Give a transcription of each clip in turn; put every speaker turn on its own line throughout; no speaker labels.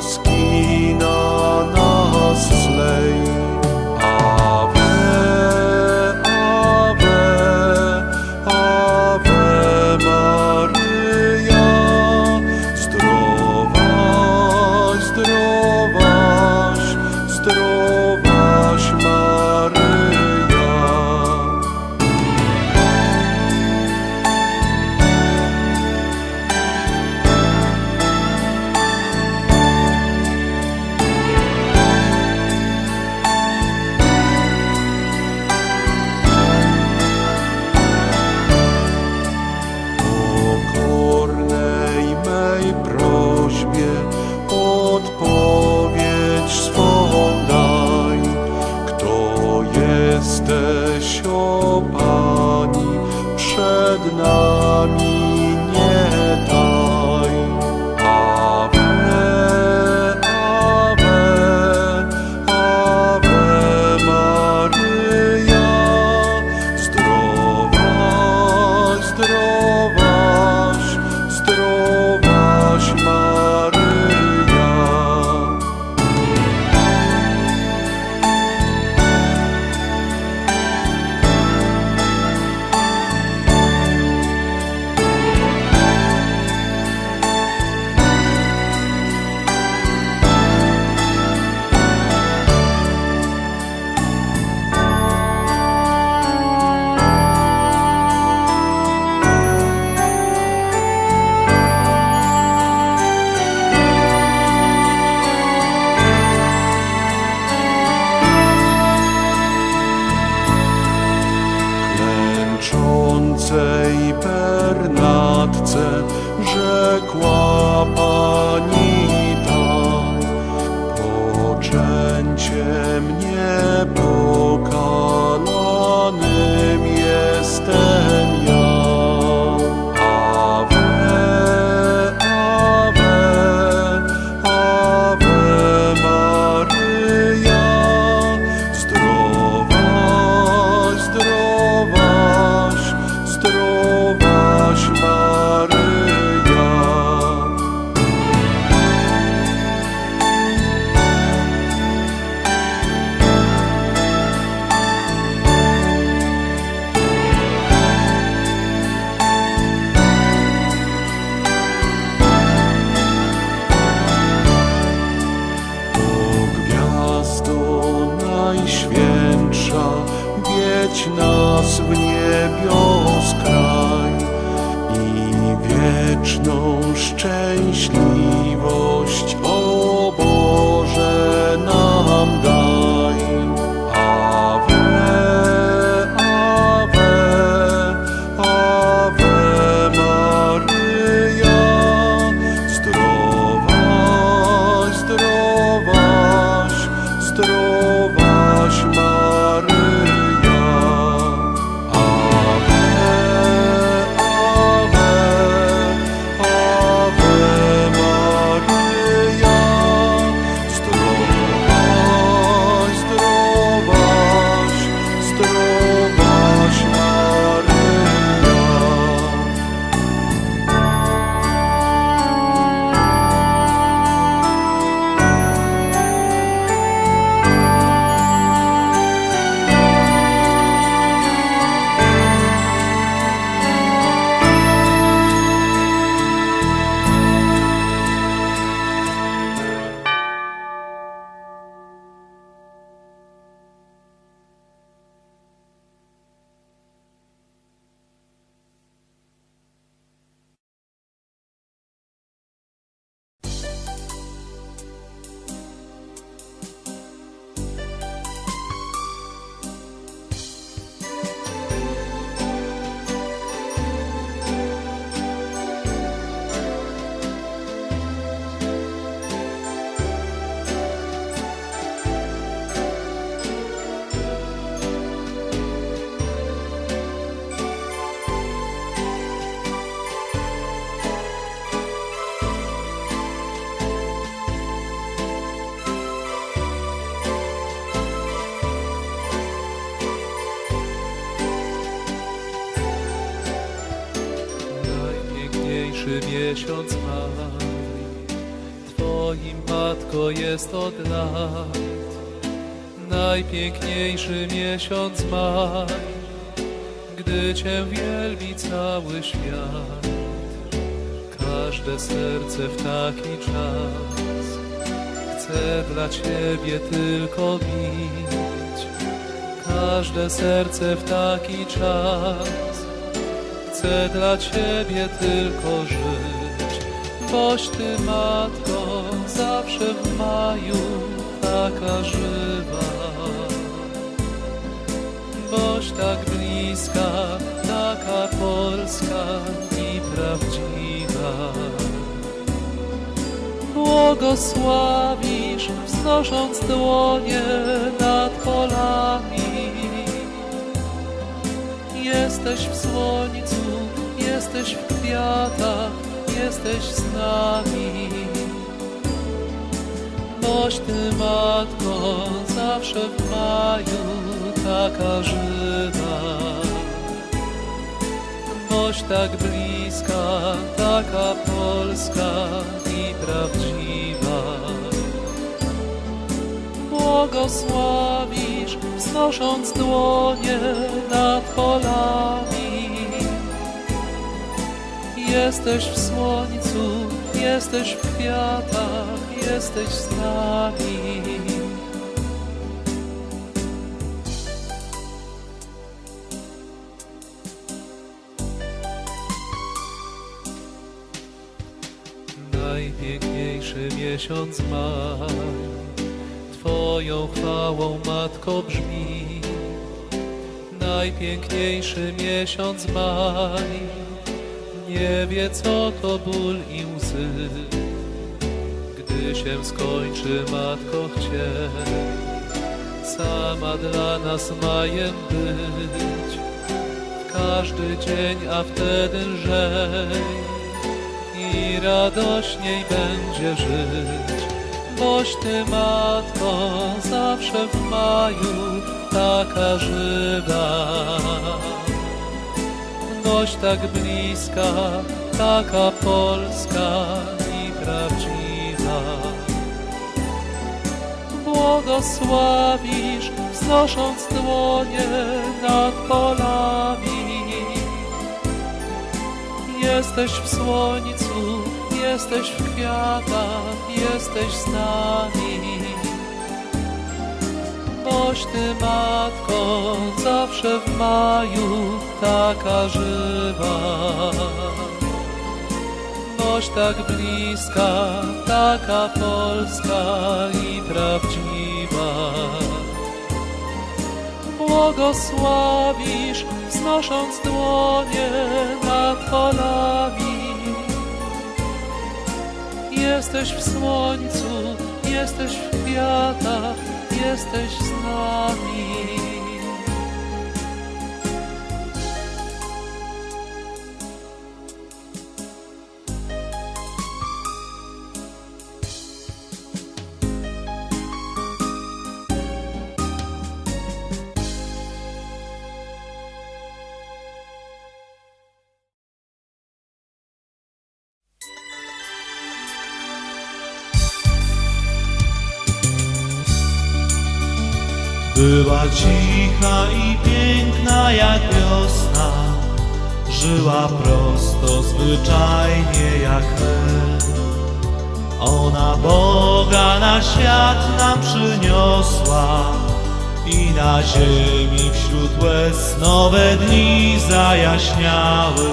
好きな
の。Miesiąc maj, Twoim matko jest od lat. Najpiękniejszy miesiąc maj, gdy Cię wielbi cały świat. Każde serce w taki czas chce dla Ciebie tylko bić. Każde serce w taki czas chcę dla Ciebie tylko żyć, boś Ty, Matko, zawsze w maju taka żywa. Boś tak bliska, taka polska i prawdziwa. Błogosławisz, wznosząc dłonie nad polami,
Jesteś w słońcu, jesteś w kwiatach, jesteś z nami. Boś Ty, Matko, zawsze w maju taka żywa. Boś tak bliska, taka polska i prawdziwa. Błogosławisz, wznosząc dłonie nad polami. Jesteś w słońcu, jesteś w kwiatach, jesteś z nami. Najpiękniejszy miesiąc maj, Twoją chwałą, Matko, brzmi. Najpiękniejszy miesiąc maj, nie wie co to ból i łzy. Gdy się skończy, Matko, chciej, sama dla nas majem być. Każdy dzień, a wtedy lżej i radośniej będzie żyć. Boś Ty, Matko, zawsze w maju taka żywa. Boś tak bliska, taka polska i prawdziwa. Błogosławisz, wznosząc dłonie nad polami. Jesteś w słońcu, jesteś w kwiatach, jesteś z nami. Boś Ty, Matko, zawsze w maju taka żywa. Boś tak bliska, taka polska i prawdziwa. Błogosławisz, wznosząc dłonie nad polami. Jesteś w słońcu, jesteś w kwiatach, jesteś z nami.
Cicha i piękna jak wiosna, żyła prosto, zwyczajnie jak my. Ona Boga na świat nam przyniosła i na ziemi wśród łez nowe dni zajaśniały.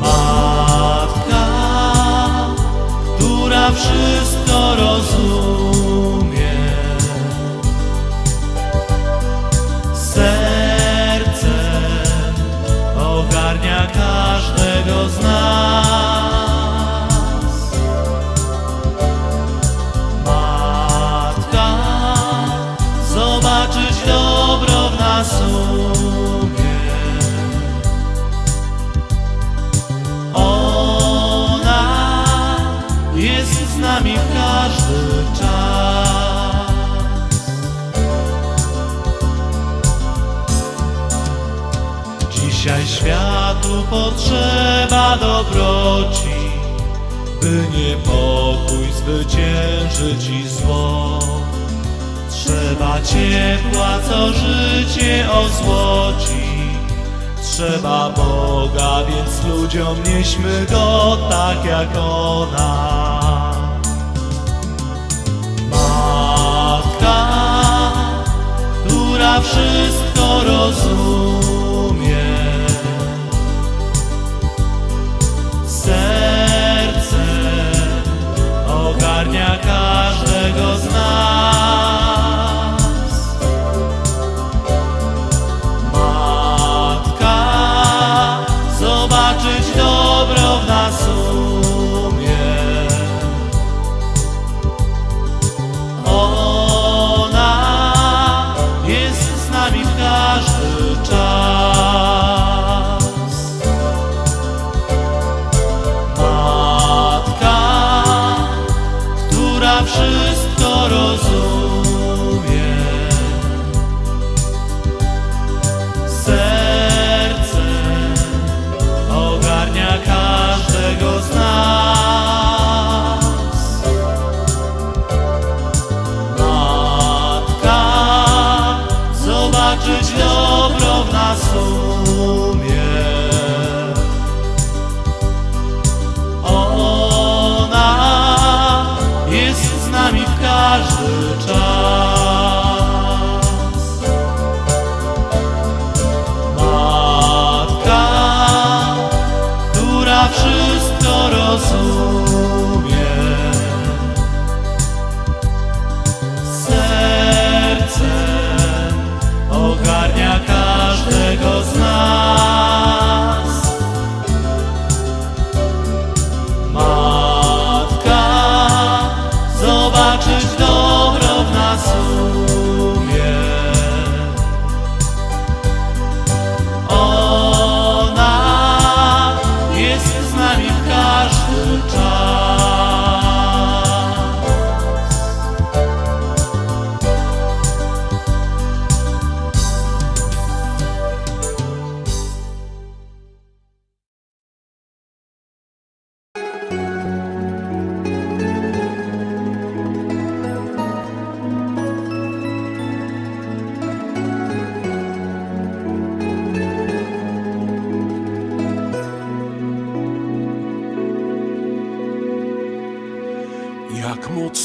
Matka, która wszystko rozumie. Każdego z potrzeba dobroci, by niepokój zwyciężyć i zło. Trzeba ciepła, co życie ozłoci. Trzeba Boga, więc ludziom nieśmy Go tak jak ona. Matka, która wszystko rozumie. Każdego z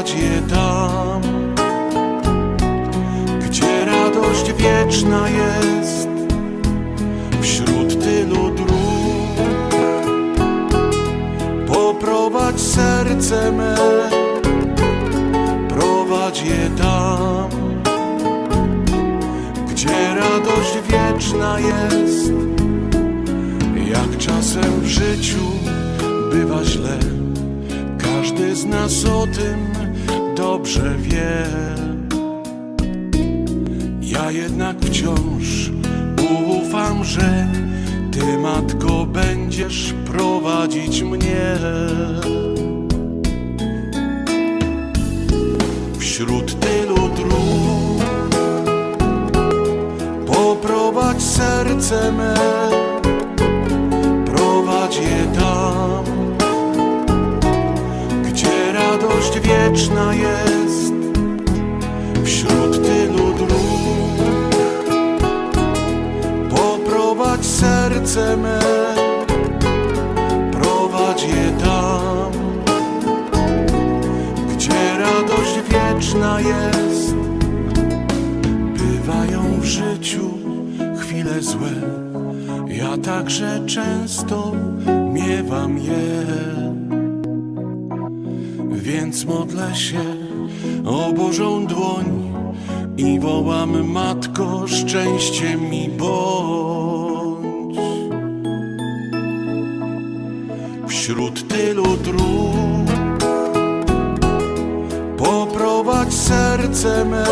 prowadź je tam, gdzie radość wieczna jest. Wśród tylu dróg poprowadź serce me, prowadź je tam, gdzie radość wieczna jest. Jak czasem w życiu bywa źle, każdy z nas o tym dobrze wie. Ja jednak wciąż ufam, że Ty, Matko, będziesz prowadzić mnie. Wśród tylu dróg poprowadź serce me, prowadź je wieczna jest. Wśród tylu dróg poprowadź serce me, prowadź je tam, gdzie radość wieczna jest. Bywają w życiu chwile złe, ja także często miewam je. Więc modlę się o Bożą dłoń i wołam Matko, szczęście mi bądź. Wśród tylu dróg poprowadź serce me,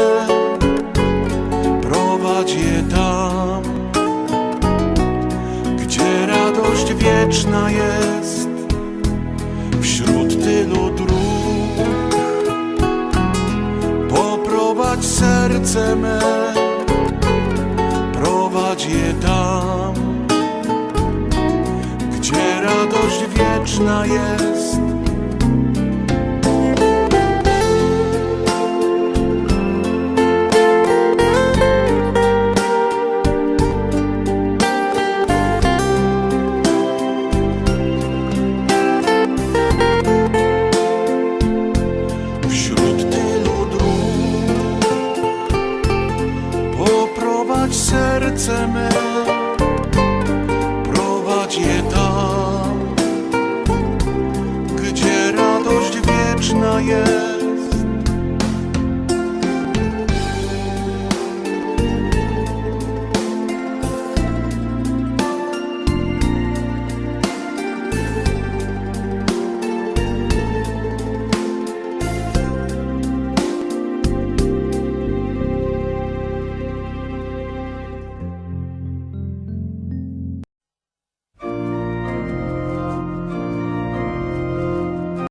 prowadź je tam, gdzie radość wieczna jest. Serce me, prowadź je tam, gdzie radość wieczna jest.